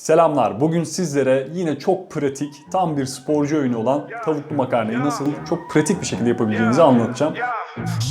Selamlar. Bugün sizlere yine çok pratik, tam bir sporcu öğünü olan tavuklu makarnayı nasıl çok pratik bir şekilde yapabileceğinizi anlatacağım.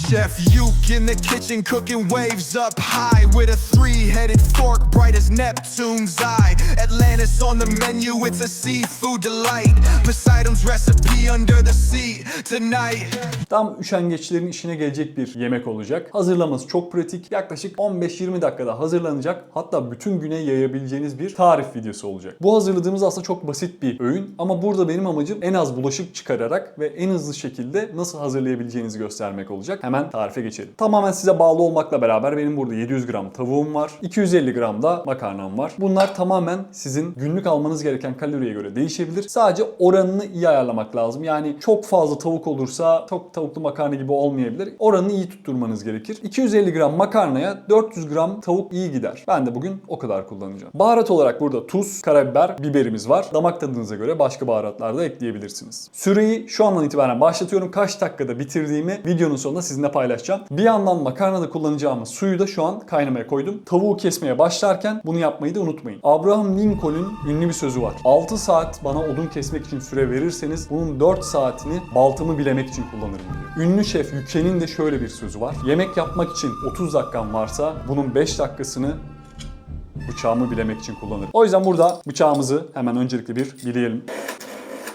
Chef Uke in the kitchen cooking waves up high with a three-headed fork bright as Neptune's eye. Atlantis on the menu, it's a seafood delight. Poseidon's recipe under the sea tonight. Tam üşengeçlerin işine gelecek bir yemek olacak. Hazırlaması çok pratik. Yaklaşık 15-20 dakikada hazırlanacak. Hatta bütün güne yayabileceğiniz bir tarif videosu olacak. Bu hazırladığımız aslında çok basit bir öğün ama burada benim amacım en az bulaşık çıkararak ve en hızlı şekilde nasıl hazırlayabileceğinizi göstermek olacak. Hemen tarife geçelim. Tamamen size bağlı olmakla beraber benim burada 700 gram tavuğum var. 250 gram da makarnam var. Bunlar tamamen sizin günlük almanız gereken kaloriye göre değişebilir. Sadece oranını iyi ayarlamak lazım. Yani çok fazla tavuk olursa çok tavuklu makarna gibi olmayabilir. Oranını iyi tutturmanız gerekir. 250 gram makarnaya 400 gram tavuk iyi gider. Ben de bugün o kadar kullanacağım. Baharat olarak burada tuz, karabiber, biberimiz var. Damak tadınıza göre başka baharatlar da ekleyebilirsiniz. Süreyi şu andan itibaren başlatıyorum. Kaç dakikada bitirdiğimi videonun sonunda sizinle paylaşacağım. Bir yandan makarnada kullanacağımız suyu da şu an kaynamaya koydum. Tavuğu kesmeye başlarken bunu yapmayı da unutmayın. Abraham Lincoln'un ünlü bir sözü var. 6 saat bana odun kesmek için süre verirseniz bunun 4 saatini baltamı bilemek için kullanırım diyor. Ünlü şef Yüke'nin de şöyle bir sözü var. Yemek yapmak için 30 dakikam varsa bunun 5 dakikasını bıçağımı bilemek için kullanırım. O yüzden burada bıçağımızı hemen öncelikle bir bileyelim.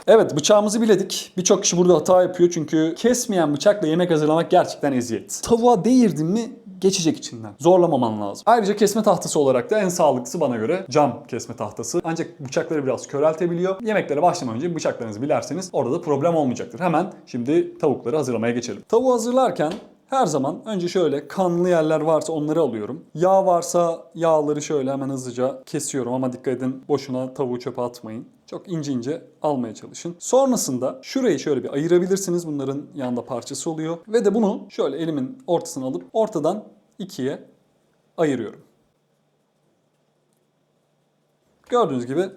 Evet bıçağımızı biledik. Birçok kişi burada hata yapıyor çünkü kesmeyen bıçakla yemek hazırlamak gerçekten eziyet. Tavuğa değirdin mi geçecek içinden. Zorlamaman lazım. Ayrıca kesme tahtası olarak da en sağlıklısı bana göre cam kesme tahtası. Ancak bıçakları biraz köreltebiliyor. Yemeklere başlamadan önce bıçaklarınızı bilerseniz orada da problem olmayacaktır. Hemen şimdi tavukları hazırlamaya geçelim. Tavuğu hazırlarken her zaman önce şöyle kanlı yerler varsa onları alıyorum. Yağ varsa yağları şöyle hemen hızlıca kesiyorum ama dikkat edin boşuna tavuğu çöpe atmayın. Çok ince ince almaya çalışın. Sonrasında şurayı şöyle bir ayırabilirsiniz. Bunların yanında parçası oluyor. Ve de bunu şöyle elimin ortasına alıp ortadan ikiye ayırıyorum. Gördüğünüz gibi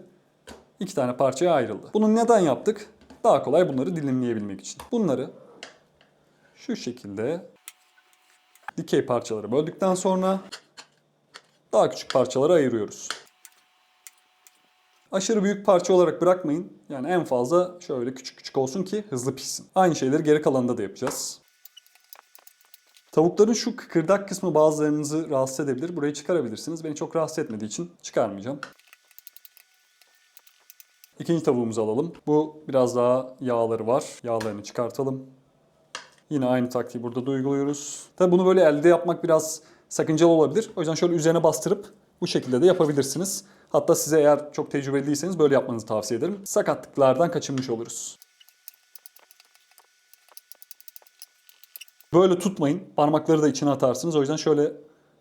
iki tane parçaya ayrıldı. Bunu neden yaptık? Daha kolay bunları dilimleyebilmek için. Bunları şu şekilde dikey parçaları böldükten sonra daha küçük parçalara ayırıyoruz. Aşırı büyük parça olarak bırakmayın. Yani en fazla şöyle küçük küçük olsun ki hızlı pişsin. Aynı şeyleri geri kalanında da yapacağız. Tavukların şu kıkırdak kısmı bazılarınızı rahatsız edebilir. Burayı çıkarabilirsiniz. Beni çok rahatsız etmediği için çıkarmayacağım. İkinci tavuğumuzu alalım. Bu biraz daha yağları var. Yağlarını çıkartalım. Yine aynı taktiği burada da uyguluyoruz. Tabi bunu böyle elde yapmak biraz sakıncalı olabilir. O yüzden şöyle üzerine bastırıp bu şekilde de yapabilirsiniz. Hatta size eğer çok tecrübeli değilseniz böyle yapmanızı tavsiye ederim. Sakatlıklardan kaçınmış oluruz. Böyle tutmayın. Parmakları da içine atarsınız. O yüzden şöyle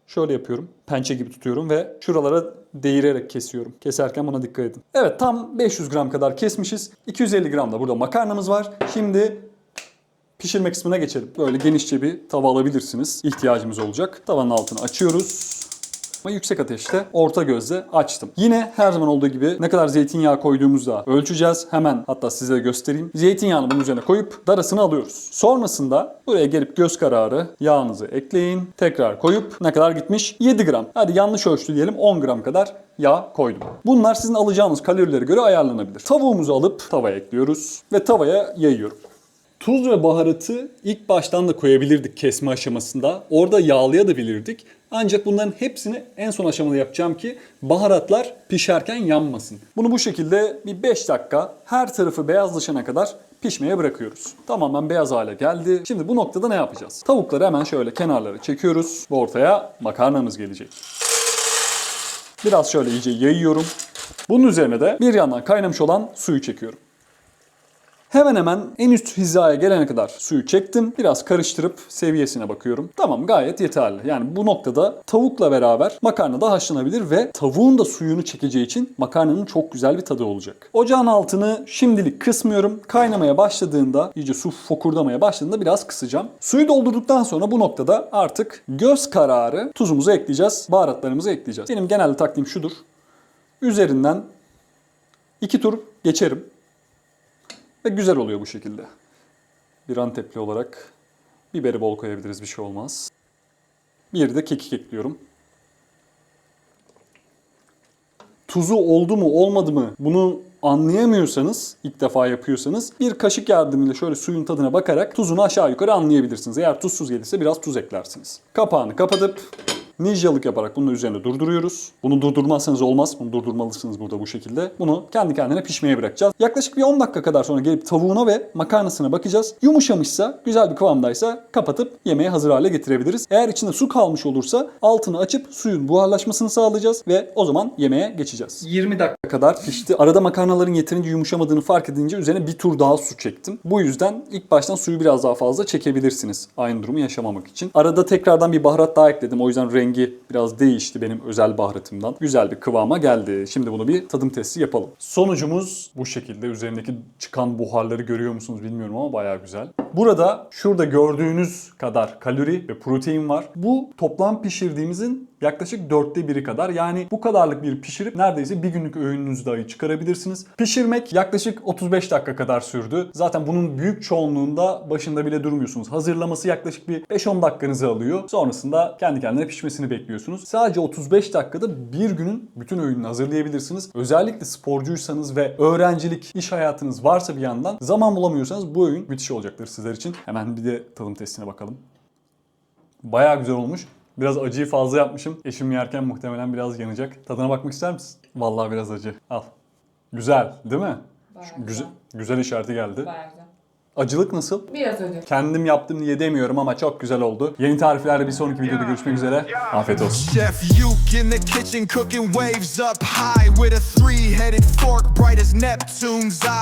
şöyle yapıyorum. Pençe gibi tutuyorum ve şuralara değirerek kesiyorum. Keserken buna dikkat edin. Evet tam 500 gram kadar kesmişiz. 250 gram da burada makarnamız var. Şimdi Pişirme kısmına geçelim. Böyle genişçe bir tava alabilirsiniz. İhtiyacımız olacak. Tavanın altını açıyoruz. Ama yüksek ateşte orta gözle açtım. Yine her zaman olduğu gibi ne kadar zeytinyağı koyduğumuzda ölçeceğiz. Hemen hatta size göstereyim. Zeytinyağını bunun üzerine koyup darasını alıyoruz. Sonrasında buraya gelip göz kararı yağınızı ekleyin. Tekrar koyup ne kadar gitmiş? 7 gram. Hadi yanlış ölçtü diyelim 10 gram kadar yağ koydum. Bunlar sizin alacağınız kalorilere göre ayarlanabilir. Tavuğumuzu alıp tavaya ekliyoruz ve tavaya yayıyorum. Tuz ve baharatı ilk baştan da koyabilirdik kesme aşamasında. Orada yağlayabilirdik. Ancak bunların hepsini en son aşamada yapacağım ki baharatlar pişerken yanmasın. Bunu bu şekilde bir 5 dakika her tarafı beyazlaşana kadar pişmeye bırakıyoruz. Tamamen beyaz hale geldi. Şimdi bu noktada ne yapacağız? Tavukları hemen şöyle kenarlara çekiyoruz ve ortaya makarnamız gelecek. Biraz şöyle iyice yayıyorum. Bunun üzerine de bir yandan kaynamış olan suyu çekiyorum. Hemen hemen en üst hizaya gelene kadar suyu çektim. Biraz karıştırıp seviyesine bakıyorum. Tamam gayet yeterli. Yani bu noktada tavukla beraber makarna da haşlanabilir ve tavuğun da suyunu çekeceği için makarnanın çok güzel bir tadı olacak. Ocağın altını şimdilik kısmıyorum. Kaynamaya başladığında, iyice su fokurdamaya başladığında biraz kısacağım. Suyu doldurduktan sonra bu noktada artık göz kararı tuzumuzu ekleyeceğiz. Baharatlarımızı ekleyeceğiz. Benim genelde taktiğim şudur. Üzerinden iki tur geçerim. Ve güzel oluyor bu şekilde. Bir antepli olarak biberi bol koyabiliriz bir şey olmaz. Bir de kekik ekliyorum. tuzu oldu mu olmadı mı bunu anlayamıyorsanız, ilk defa yapıyorsanız bir kaşık yardımıyla şöyle suyun tadına bakarak tuzunu aşağı yukarı anlayabilirsiniz. Eğer tuzsuz gelirse biraz tuz eklersiniz. Kapağını kapatıp ninjalık yaparak bunun üzerine durduruyoruz. Bunu durdurmazsanız olmaz. Bunu durdurmalısınız burada bu şekilde. Bunu kendi kendine pişmeye bırakacağız. Yaklaşık bir 10 dakika kadar sonra gelip tavuğuna ve makarnasına bakacağız. Yumuşamışsa, güzel bir kıvamdaysa kapatıp yemeğe hazır hale getirebiliriz. Eğer içinde su kalmış olursa altını açıp suyun buharlaşmasını sağlayacağız ve o zaman yemeğe geçeceğiz. 20 dakika kadar pişti. Arada makarnaların yeterince yumuşamadığını fark edince üzerine bir tur daha su çektim. Bu yüzden ilk baştan suyu biraz daha fazla çekebilirsiniz. Aynı durumu yaşamamak için. Arada tekrardan bir baharat daha ekledim. O yüzden rengi biraz değişti benim özel baharatımdan. Güzel bir kıvama geldi. Şimdi bunu bir tadım testi yapalım. Sonucumuz bu şekilde. Üzerindeki çıkan buharları görüyor musunuz bilmiyorum ama bayağı güzel. Burada şurada gördüğünüz kadar kalori ve protein var. Bu toplam pişirdiğimizin yaklaşık dörtte biri kadar. Yani bu kadarlık bir pişirip neredeyse bir günlük öğününüzü dahi çıkarabilirsiniz. Pişirmek yaklaşık 35 dakika kadar sürdü. Zaten bunun büyük çoğunluğunda başında bile durmuyorsunuz. Hazırlaması yaklaşık bir 5-10 dakikanızı alıyor. Sonrasında kendi kendine pişmesini bekliyorsunuz. Sadece 35 dakikada bir günün bütün öğününü hazırlayabilirsiniz. Özellikle sporcuysanız ve öğrencilik, iş hayatınız varsa bir yandan zaman bulamıyorsanız bu öğün müthiş olacaktır sizler için. Hemen bir de tadım testine bakalım. Bayağı güzel olmuş. Biraz acıyı fazla yapmışım. Eşim yerken muhtemelen biraz yanacak. Tadına bakmak ister misin? Vallahi biraz acı. Al. Güzel, değil mi? Bayağı Güzel, güzel. işareti geldi. Bayağı güzel. Acılık nasıl? Biraz acı. Kendim yaptım diye demiyorum ama çok güzel oldu. Yeni tariflerle bir sonraki videoda görüşmek üzere. Afiyet olsun. Chef Uke in the kitchen cooking waves up high with a three-headed fork bright as Neptune's eye.